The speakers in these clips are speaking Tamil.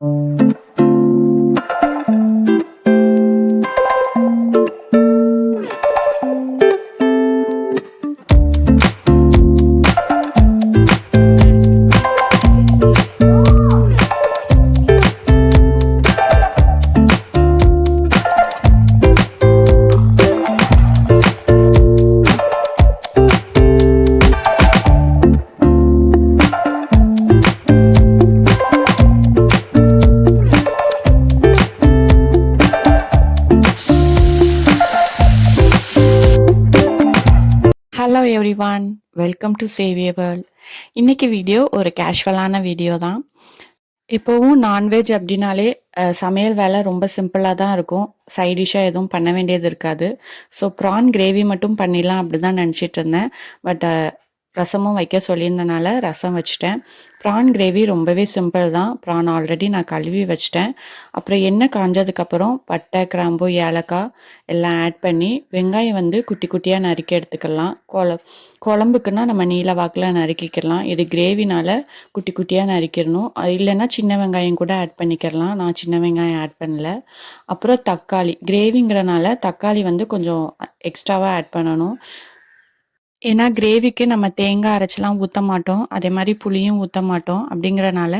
Thank mm -hmm. you. Hello everyone welcome to Saviya world இன்னைக்கு வீடியோ ஒரு கேஷுவலான வீடியோ தான். இப்போவும் நான்வெஜ் அப்படின்னாலே சமையல் வேலை ரொம்ப சிம்பிளாக தான் இருக்கும். சைடிஷாக எதுவும் பண்ண வேண்டியது இருக்காது. ஸோ ப்ரான் கிரேவி மட்டும் பண்ணிடலாம் அப்படி தான் நினச்சிட்டு இருந்தேன். பட் ரசமும் வைக்க சொல்லியிருந்தனால ரசம் வச்சுட்டேன். ப்ரான் கிரேவி ரொம்பவே சிம்பிள் தான். ப்ரான் ஆல்ரெடி நான் கழுவி வச்சிட்டேன். அப்புறம் எண்ணெய் காஞ்சதுக்கப்புறம் பட்டை கிராம்பு ஏலக்காய் எல்லாம் ஆட் பண்ணி வெங்காயம் வந்து குட்டி குட்டியாக நறுக்கி எடுத்துக்கலாம். குழ குழம்புக்குன்னா நம்ம நீல வாக்கில் நறுக்கிக்கலாம். இது கிரேவினால் குட்டி குட்டியாக நறுக்கிடணும். அது இல்லைன்னா சின்ன வெங்காயம் கூட ஆட் பண்ணிக்கிறலாம் நான் சின்ன வெங்காயம் ஆட் பண்ணல. அப்புறம் தக்காளி கிரேவிங்கிறனால தக்காளி வந்து கொஞ்சம் எக்ஸ்ட்ராவாக ஆட் பண்ணணும். ஏன்னா கிரேவிக்கு நம்ம தேங்காய் அரைச்சலாம் ஊற்ற மாட்டோம். அதே மாதிரி புளியும் ஊற்ற மாட்டோம் அப்படிங்கிறனால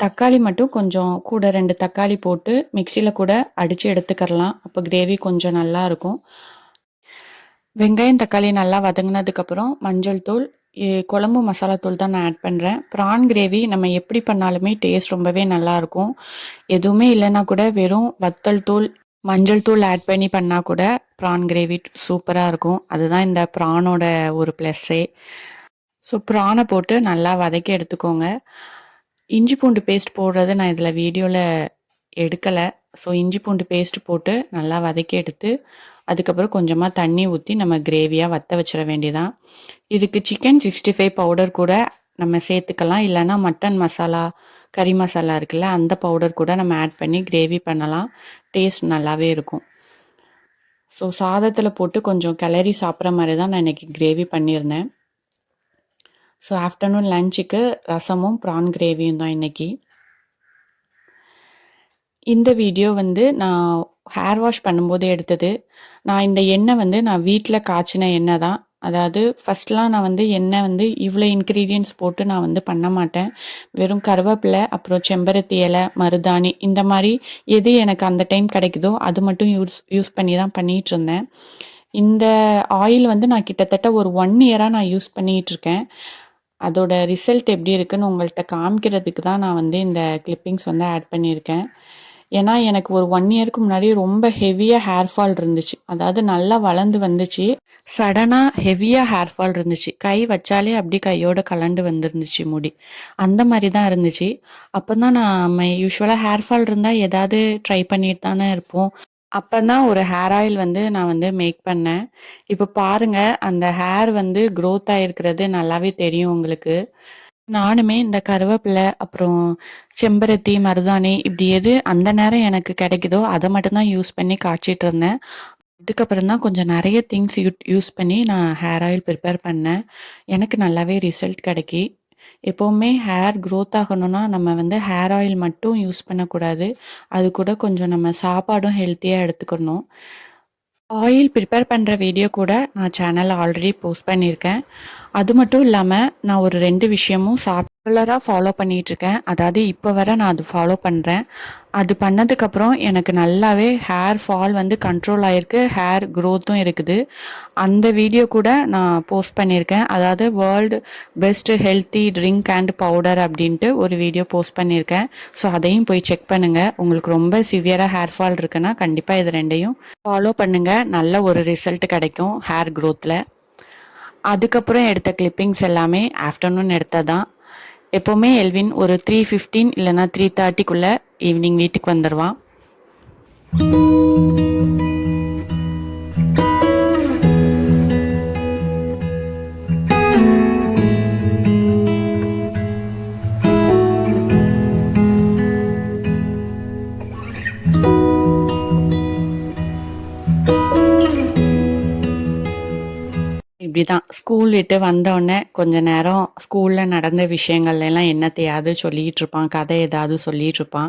தக்காளி மட்டும் கொஞ்சம் கூட ரெண்டு தக்காளி போட்டு மிக்சியில் கூட அடித்து எடுத்துக்கிறலாம். அப்போ கிரேவி கொஞ்சம் நல்லா இருக்கும். வெங்காயம் தக்காளி நல்லா வதங்கினதுக்கப்புறம் மஞ்சள் தூள் குழம்பு மசாலா தூள் தான் நான் ஆட் பண்ணுறேன் ப்ரான் கிரேவி நம்ம எப்படி பண்ணாலுமே டேஸ்ட் ரொம்பவே நல்லாயிருக்கும் எதுவுமே இல்லைன்னா கூட வெறும் வத்தல் தூள் மஞ்சள் தூள் ஆட் பண்ணி பண்ணால் கூட ப்ரான் கிரேவி சூப்பராக இருக்கும். அதுதான் இந்த ப்ரானோட ஒரு ப்ளஸ்ஸே ஸோ ப்ரானை போட்டு நல்லா வதக்கி எடுத்துக்கோங்க. இஞ்சி பூண்டு பேஸ்ட் போடுறது நான் இதில் வீடியோவில் எடுக்கலை. ஸோ இஞ்சி பூண்டு பேஸ்ட் போட்டு நல்லா வதக்கி எடுத்து அதுக்கப்புறம் கொஞ்சமாக தண்ணி ஊற்றி நம்ம கிரேவியாக வத்த வச்சிட வேண்டியதான் இதுக்கு சிக்கன் சிக்ஸ்டி ஃபைவ் பவுடர் கூட நம்ம சேர்த்துக்கலாம். இல்லைன்னா மட்டன் மசாலா கறி மசாலா இருக்குல்ல அந்த பவுடர் கூட நம்ம ஆட் பண்ணி கிரேவி பண்ணலாம். டேஸ்ட் நல்லாவே இருக்கும். ஸோ சாதத்தில் போட்டு கொஞ்சம் கிளறி சாப்பிட்ற மாதிரி தான் நான் இன்னைக்கு கிரேவி பண்ணியிருந்தேன். ஸோ ஆஃப்டர்நூன் லஞ்சுக்கு ரசமும் ப்ரான் கிரேவியும் தான் இன்னைக்கு. இந்த வீடியோ வந்து நான் ஹேர் வாஷ் பண்ணும்போது எடுத்தது. நான் இந்த எண்ணெய் வந்து நான் வீட்டில் காய்ச்சின எண்ணெய் தான். அதாவது ஃபஸ்ட்லாம் நான் வந்து எண்ணெய் வந்து இவ்வளோ இன்க்ரீடியன்ட்ஸ் போட்டு நான் வந்து பண்ண மாட்டேன். வெறும் கருவேப்பிலை அப்புறம் செம்பருத்தி இலை மருதாணி இந்த மாதிரி எது எனக்கு அந்த டைம் கிடைக்குதோ அது மட்டும் யூஸ் யூஸ் பண்ணி தான் பண்ணிகிட்டு இருந்தேன் இந்த ஆயில் வந்து நான் கிட்டத்தட்ட ஒரு ஒன் இயராக நான் யூஸ் பண்ணிகிட்டு இருக்கேன் அதோட ரிசல்ட் எப்படி இருக்குன்னு உங்கள்கிட்ட காமிக்கிறதுக்கு தான் நான் வந்து இந்த கிளிப்பிங்ஸ் வந்து ஆட் பண்ணியிருக்கேன். ஏன்னா எனக்கு ஒரு ஒன் இயருக்கு முன்னாடி ரொம்ப ஹெவியாக ஹேர் ஃபால் இருந்துச்சு. அதாவது நல்லா வளர்ந்து வந்துச்சு. சடனாக ஹெவியாக ஹேர் ஃபால் இருந்துச்சு. கை வச்சாலே அப்படி கையோட கலண்டு வந்துருந்துச்சு முடி. அந்த மாதிரி தான் இருந்துச்சு. அப்போ தான் நான் யூஸ்வலாக ஹேர் ஃபால் இருந்தால் ஏதாவது ட்ரை பண்ணிட்டு தானே இருப்போம். அப்போ தான் ஒரு ஹேர் ஆயில் வந்து நான் வந்து மேக் பண்ணேன். இப்போ பாருங்க அந்த ஹேர் வந்து க்ரோத் ஆகிருக்கிறது நல்லாவே தெரியும் உங்களுக்கு. நானுமே இந்த கருவேப்பிலை அப்புறம் செம்பருத்தி மருதாணி இப்படி எது அந்த நேரம் எனக்கு கிடைக்குதோ அதை மட்டும்தான் யூஸ் பண்ணி காய்ச்சிட்டு இருந்தேன். அதுக்கப்புறம் தான் கொஞ்சம் நிறைய திங்ஸ் யூஸ் பண்ணி நான் ஹேர் ஆயில் ப்ரிப்பேர் பண்ணேன். எனக்கு நல்லாவே ரிசல்ட் கிடைக்கி. எப்போவுமே ஹேர் க்ரோத் ஆகணும்னா நம்ம வந்து ஹேர் ஆயில் மட்டும் யூஸ் பண்ணக்கூடாது. அது கூட கொஞ்சம் நம்ம சாப்பாடும் ஹெல்த்தியாக எடுத்துக்கணும். ஆயில் ப்ரிப்பேர் பண்ணுற வீடியோ கூட நான் சேனலில் ஆல்ரெடி போஸ்ட் பண்ணியிருக்கேன். அது மட்டும் இல்லாமல் நான் ஒரு ரெண்டு விஷயமும் ரெகுலராக ஃபாலோ பண்ணிகிட்ருக்கேன் அதாவது இப்போ வர நான் அது ஃபாலோ பண்ணுறேன் அது பண்ணதுக்கப்புறம் எனக்கு நல்லாவே ஹேர் ஃபால் வந்து கண்ட்ரோல் ஆகிருக்கு ஹேர் க்ரோத்தும் இருக்குது. அந்த வீடியோ கூட நான் போஸ்ட் பண்ணியிருக்கேன் அதாவது world best healthy drink and powder அப்படின்ட்டு ஒரு வீடியோ போஸ்ட் பண்ணியிருக்கேன் ஸோ அதையும் போய் செக் பண்ணுங்கள் உங்களுக்கு ரொம்ப சிவியராக ஹேர் ஃபால் இருக்குன்னா கண்டிப்பாக இது ரெண்டையும் ஃபாலோ பண்ணுங்கள் நல்ல ஒரு ரிசல்ட் கிடைக்கும் ஹேர் க்ரோத்தில் அதுக்கப்புறம் எடுத்த கிளிப்பிங்ஸ் எல்லாமே ஆஃப்டர்நூன் எடுத்ததான் எப்போவுமே எல்வின் ஒரு த்ரீ ஃபிஃப்டீன் இல்லைன்னா த்ரீ தேர்ட்டிக்குள்ளே ஈவினிங் வீட்டுக்கு வந்துடுவான். இப்படி தான் ஸ்கூல் விட்டு வந்தோடனே கொஞ்ச நேரம் ஸ்கூலில் நடந்த விஷயங்கள் எல்லாம் என்னத்தையாவது சொல்லிகிட்டு இருப்பான் கதை ஏதாவது சொல்லிகிட்டு இருப்பான்.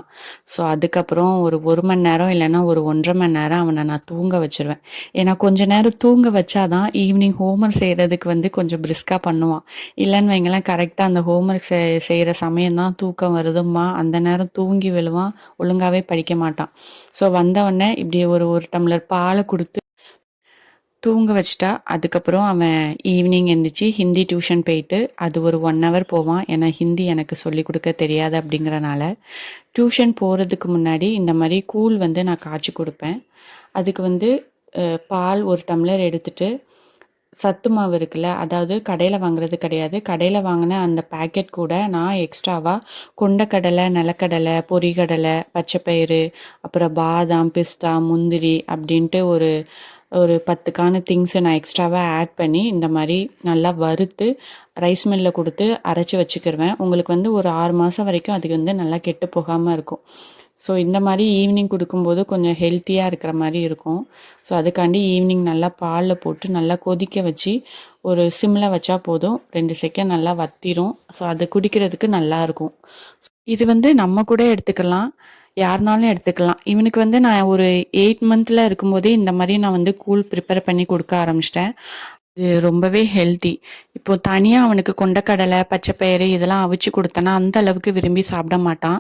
ஸோ அதுக்கப்புறம் ஒரு ஒரு மணி நேரம் இல்லைன்னா ஒரு ஒன்றரை மணி நேரம் அவனை நான் தூங்க வச்சிருவேன். ஏன்னா கொஞ்ச நேரம் தூங்க வச்சாதான் ஈவினிங் ஹோம்ஒர்க் செய்கிறதுக்கு வந்து கொஞ்சம் பிரிஸ்காக பண்ணுவான். இல்லைன்னு வைங்களேன் கரெக்டாக அந்த ஹோம்ஒர்க் செய் செய்கிற சமயம் தான் தூக்கம் வருதும்மா. அந்த நேரம் தூங்கி விழுவான் ஒழுங்காகவே படிக்க மாட்டான். ஸோ வந்தவொடனே இப்படி ஒரு ஒரு டம்ளர் பாலை கொடுத்து தூங்க வச்சிட்டா அதுக்கப்புறம் அவன் ஈவினிங் எழுந்திரிச்சு ஹிந்தி டியூஷன் போயிட்டு அது ஒரு ஒன் ஹவர் போவான். ஏன்னா ஹிந்தி எனக்கு சொல்லி கொடுக்க தெரியாது அப்படிங்கிறனால டியூஷன் போகிறதுக்கு முன்னாடி இந்த மாதிரி கூழ் வந்து நான் காய்ச்சி கொடுப்பேன். அதுக்கு வந்து பால் ஒரு டம்ளர் எடுத்துட்டு சத்து மாவு இருக்குல்ல அதாவது கடையில் வாங்குறது கிடையாது. கடையில் வாங்கின அந்த பேக்கெட் கூட நான் எக்ஸ்ட்ராவாக கொண்டக்கடலை நிலக்கடலை பொறிகடலை பச்சைப்பயிறு அப்புறம் பாதாம் பிஸ்தா முந்திரி அப்படின்ட்டு ஒரு ஒரு பத்துக்கான திங்ஸை நான் எக்ஸ்ட்ராவாக ஆட் பண்ணி இந்த மாதிரி நல்லா வறுத்து ரைஸ் மில்லில் கொடுத்து அரைச்சி வச்சுக்கிருவேன். உங்களுக்கு வந்து ஒரு ஆறு மாதம் வரைக்கும் அதுக்கு வந்து நல்லா கெட்டு போகாமல் இருக்கும். ஸோ இந்த மாதிரி ஈவினிங் கொடுக்கும்போது கொஞ்சம் ஹெல்த்தியாக இருக்கிற மாதிரி இருக்கும். ஸோ அதுக்காண்டி ஈவினிங் நல்லா பாலில் போட்டு நல்லா கொதிக்க வச்சு ஒரு சிம்மில் வச்சா போதும். ரெண்டு செகண்ட் நல்லா வத்திரும். ஸோ அது குடிக்கிறதுக்கு நல்லாயிருக்கும் இது வந்து நம்ம கூட எடுத்துக்கலாம். யாருனாலும் எடுத்துக்கலாம். இவனுக்கு வந்து நான் ஒரு எயிட் மந்த்தில் இருக்கும்போதே இந்த மாதிரி நான் வந்து கூழ் ப்ரிப்பேர் பண்ணி கொடுக்க ஆரம்பிச்சிட்டேன். இது ரொம்பவே ஹெல்த்தி இப்போ தனியாக அவனுக்கு கொண்டக்கடலை பச்சைப்பயிறு இதெல்லாம் அவிச்சு கொடுத்தனா அந்த அளவுக்கு விரும்பி சாப்பிட மாட்டான்.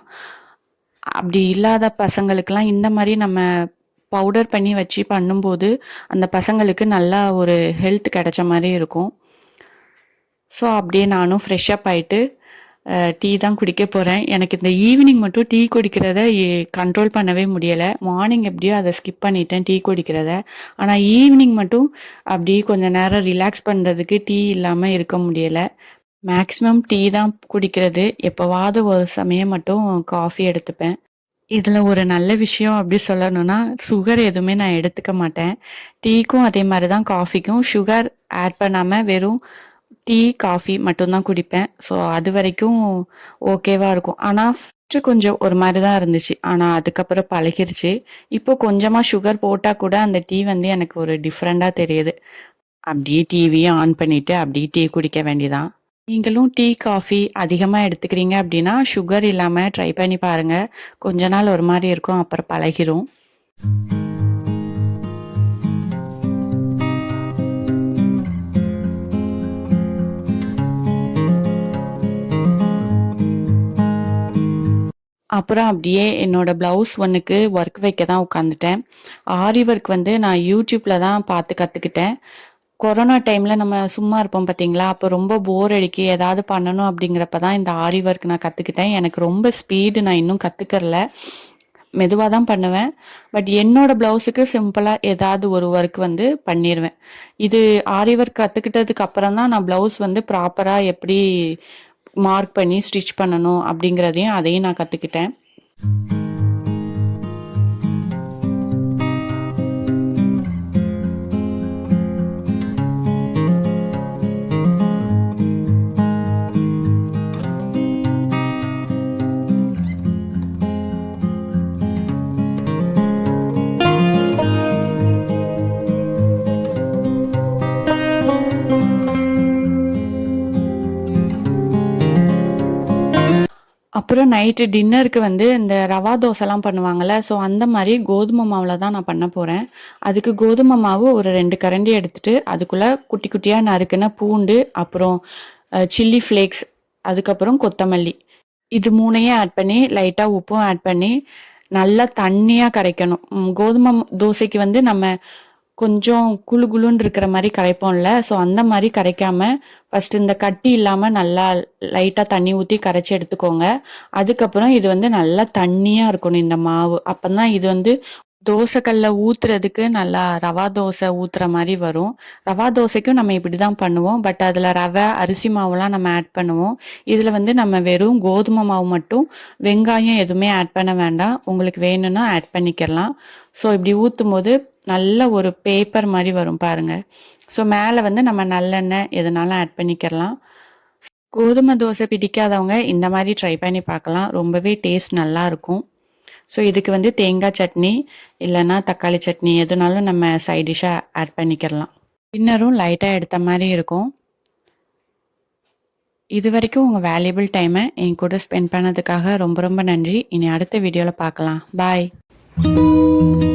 அப்படி இல்லாத பசங்களுக்கெல்லாம் இந்த மாதிரி நம்ம பவுடர் பண்ணி வச்சு பண்ணும்போது அந்த பசங்களுக்கு நல்லா ஒரு ஹெல்த் கிடைச்ச மாதிரி இருக்கும். ஸோ அப்படியே நானும் ஃப்ரெஷ்ஷப் ஆகிட்டு டீ தான் குடிக்க போகிறேன் எனக்கு இந்த ஈவினிங் மட்டும் டீ குடிக்கிறத கண்ட்ரோல் பண்ணவே முடியலை. மார்னிங் எப்படியோ அதை ஸ்கிப் பண்ணிட்டேன் டீ குடிக்கிறத. ஆனால் ஈவினிங் மட்டும் அப்படியே கொஞ்சம் நேரம் ரிலாக்ஸ் பண்ணுறதுக்கு டீ இல்லாமல் இருக்க முடியலை. மேக்ஸிமம் டீ தான் குடிக்கிறது. எப்போவாவது ஒரு சமயம் மட்டும் காஃபி எடுத்துப்பேன். இதில் ஒரு நல்ல விஷயம் அப்படி சொல்லணும்னா சுகர் எதுவுமே நான் எடுத்துக்க மாட்டேன். டீக்கும் அதே மாதிரி தான் காஃபிக்கும் சுகர் ஆட் பண்ணாமல் வெறும் டீ காஃபி மட்டும்தான் குடிப்பேன். ஸோ அது வரைக்கும் ஓகேவாக இருக்கும். ஆனால் ஃபஸ்ட்டு கொஞ்சம் ஒரு மாதிரி தான் இருந்துச்சு. ஆனால் அதுக்கப்புறம் பழகிருச்சு. இப்போ கொஞ்சமாக சுகர் போட்டால் கூட அந்த டீ வந்து எனக்கு ஒரு டிஃப்ரெண்ட்டாக தெரியுது. அப்படியே டிவியை ஆன் பண்ணிவிட்டு அப்படியே டீ குடிக்க வேண்டியதான் நீங்களும் டீ காஃபி அதிகமாக எடுத்துக்கிறீங்க அப்படின்னா சுகர் இல்லாமல் ட்ரை பண்ணி பாருங்கள் கொஞ்ச நாள் ஒரு மாதிரி இருக்கும் அப்புறம் பழகிரும். அப்புறம் அப்படியே என்னோட ப்ளவுஸ் ஒன்றுக்கு ஒர்க் வைக்க தான் உட்காந்துட்டேன் ஆரி ஒர்க் வந்து நான் யூடியூப்பில் தான் பார்த்து கற்றுக்கிட்டேன் கொரோனா டைமில் நம்ம சும்மா இருப்போம் பார்த்தீங்களா அப்போ ரொம்ப போர் அடிக்கி ஏதாவது பண்ணணும் அப்படிங்கிறப்ப தான் இந்த ஆரி ஒர்க் நான் கற்றுக்கிட்டேன் எனக்கு ரொம்ப ஸ்பீடு நான் இன்னும் கற்றுக்கறல மெதுவாக தான் பண்ணுவேன். பட் என்னோட ப்ளவுஸுக்கு சிம்பிளாக ஏதாவது ஒரு ஒர்க் வந்து பண்ணிடுவேன் இது ஆரி ஒர்க் கற்றுக்கிட்டதுக்கு அப்புறம் தான் நான் ப்ளவுஸ் வந்து ப்ராப்பராக எப்படி மார்க் பண்ணி ஸ்டிச் பண்ணணும் அப்படிங்கிறதையும் அதையும் நான் கற்றுக்கிட்டேன் அப்புறம் நைட்டு டின்னருக்கு வந்து இந்த ரவா தோசைலாம் பண்ணுவாங்கள்ல ஸோ அந்த மாதிரி கோதுமை மாவில் தான் நான் பண்ண போகிறேன் அதுக்கு கோதுமை மாவு ஒரு ரெண்டு கரண்டி எடுத்துகிட்டு அதுக்குள்ளே குட்டி குட்டியாக நறுக்குன பூண்டு அப்புறம் சில்லி ஃப்ளேக்ஸ் அதுக்கப்புறம் கொத்தமல்லி. இது மூணையும் ஆட் பண்ணி லைட்டாக உப்பும் ஆட் பண்ணி நல்லா தண்ணியாக கரைக்கணும். கோதுமை தோசைக்கு வந்து நம்ம கொஞ்சம் குழு குழுன்னு இருக்கிற மாதிரி கரைப்போம்ல. ஸோ அந்த மாதிரி கரைக்காம ஃபர்ஸ்ட் இந்த கட்டி இல்லாமல் நல்லா லைட்டாக தண்ணி ஊற்றி கரைச்சி எடுத்துக்கோங்க. அதுக்கப்புறம் இது வந்து நல்லா தண்ணியாக இருக்கணும் இந்த மாவு. அப்போ தான் இது வந்து தோசைக்கல்ல ஊத்துறதுக்கு நல்லா ரவா தோசை ஊத்துற மாதிரி வரும். ரவா தோசைக்கும் நம்ம இப்படி தான் பண்ணுவோம். பட் அதில் ரவை அரிசி மாவுலாம் நம்ம ஆட் பண்ணுவோம். இதில் வந்து நம்ம வெறும் கோதுமை மாவு மட்டும் வெங்காயம் எதுவுமே ஆட் பண்ண வேண்டாம். உங்களுக்கு வேணும்னா ஆட் பண்ணிக்கலாம். ஸோ இப்படி ஊற்றும் போது நல்ல ஒரு பேப்பர் மாதிரி வரும் பாருங்க. ஸோ மேலே வந்து நம்ம நல்லெண்ணெய் எதுனாலும் ஆட் பண்ணிக்கிறலாம் கோதுமை தோசை பிடிக்காதவங்க இந்த மாதிரி ட்ரை பண்ணி பார்க்கலாம். ரொம்பவே டேஸ்ட் நல்லா இருக்கும். ஸோ இதுக்கு வந்து தேங்காய் சட்னி இல்லைன்னா தக்காளி சட்னி எதுனாலும் நம்ம சைட் டிஷ்ஷாக ஆட் பண்ணிக்கிறலாம் டின்னரும் லைட்டாக எடுத்த மாதிரி இருக்கும். இது வரைக்கும் உங்கள் வேல்யூபிள் டைமை என் கூட ஸ்பெண்ட் பண்ணதுக்காக ரொம்ப ரொம்ப நன்றி. இனி அடுத்த வீடியோவில் பார்க்கலாம். பாய்